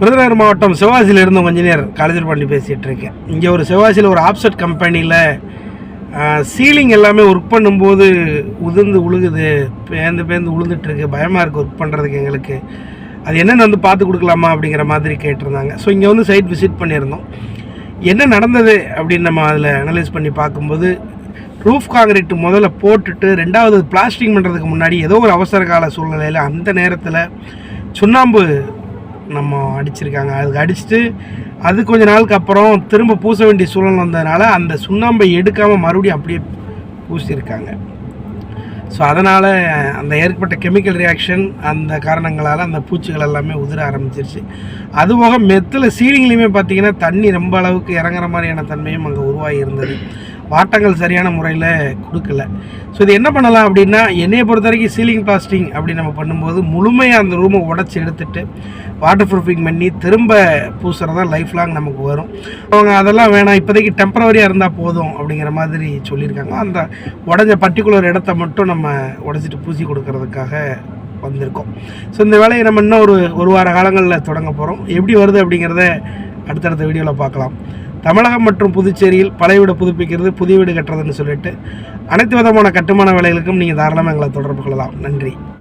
விருதுநகர் மாவட்டம் சிவாசியில் இருந்து கொஞ்ச காலேஜர் பண்ணி பேசிகிட்டு இருக்கேன். இங்கே ஒரு சிவாசியில் ஒரு ஆப்செட் கம்பெனியில் சீலிங் எல்லாமே ஒர்க் பண்ணும்போது உதிர்ந்து உழுகுது பேந்து பேந்து உழுந்துட்டுருக்கு பயமாக இருக்குது ஒர்க் பண்ணுறதுக்கு எங்களுக்கு. அது என்னென்னு வந்து பார்த்து கொடுக்கலாமா அப்படிங்கிற மாதிரி கேட்டிருந்தாங்க. ஸோ இங்கே வந்து சைட் விசிட் பண்ணியிருந்தோம். என்ன நடந்தது அப்படின்னு நம்ம அதில் அனலைஸ் பண்ணி பார்க்கும்போது ரூஃப் காங்கிரீட் முதல்ல போட்டுட்டு ரெண்டாவது பிளாஸ்டிங் பண்ணுறதுக்கு முன்னாடி ஏதோ ஒரு அவசர கால சூழ்நிலையில் அந்த நேரத்தில் சுண்ணாம்பு நம்ம அடிச்சிருக்காங்க. அதுக்கு அடிச்சுட்டு அது கொஞ்ச நாளுக்கு அப்புறம் திரும்ப பூச வேண்டிய சூழல் வந்ததுனால அந்த சுண்ணாம்பை எடுக்காமல் மறுபடியும் அப்படியே பூசியிருக்காங்க. ஸோ அதனால் அந்த ஏற்பட்ட கெமிக்கல் ரியாக்ஷன் அந்த காரணங்களால் அந்த பூச்சிகள் எல்லாமே உதிர ஆரம்பிச்சிருச்சு. அதுபோக மெத்தில் சீலிங்லேயுமே பார்த்தீங்கன்னா தண்ணி ரொம்ப அளவுக்கு இறங்குற மாதிரியான தன்மையும் அங்கே உருவாகி இருந்தது. வாட்டங்கள் சரியான முறையில் கொடுக்கல. ஸோ இது என்ன பண்ணலாம் அப்படின்னா என்னையை பொறுத்த வரைக்கும் சீலிங் பிளாஸ்டிங் அப்படி நம்ம பண்ணும்போது முழுமையாக அந்த ரூமை உடச்சி எடுத்துட்டு வாட்டர் ப்ரூஃபிங் பண்ணி திரும்ப பூசுறது தான் லைஃப் லாங் நமக்கு வரும். அவங்க அதெல்லாம் வேணாம் இப்போதைக்கு டெம்பரவரியாக இருந்தால் போதும் அப்படிங்கிற மாதிரி சொல்லியிருக்காங்க. அந்த உடஞ்ச பர்டிகுலர் இடத்த மட்டும் நம்ம உடச்சிட்டு பூசி கொடுக்கறதுக்காக வந்திருக்கோம். ஸோ இந்த வேலையை நம்ம இன்னும் ஒரு ஒரு வார காலங்களில் தொடங்க போகிறோம் எப்படி வருது அப்படிங்கிறத அடுத்தடுத்த வீடியோவில் பார்க்கலாம். தமிழகம் மற்றும் புதுச்சேரியில் பழைய வீடு புதுப்பிக்கிறது புதிய வீடு கட்டுறதுன்னு சொல்லிட்டு அனைத்து விதமான கட்டுமான வேலைகளுக்கும் நீங்கள் தாராளமாக எங்களை தொடர்பு கொள்ளலாம். நன்றி.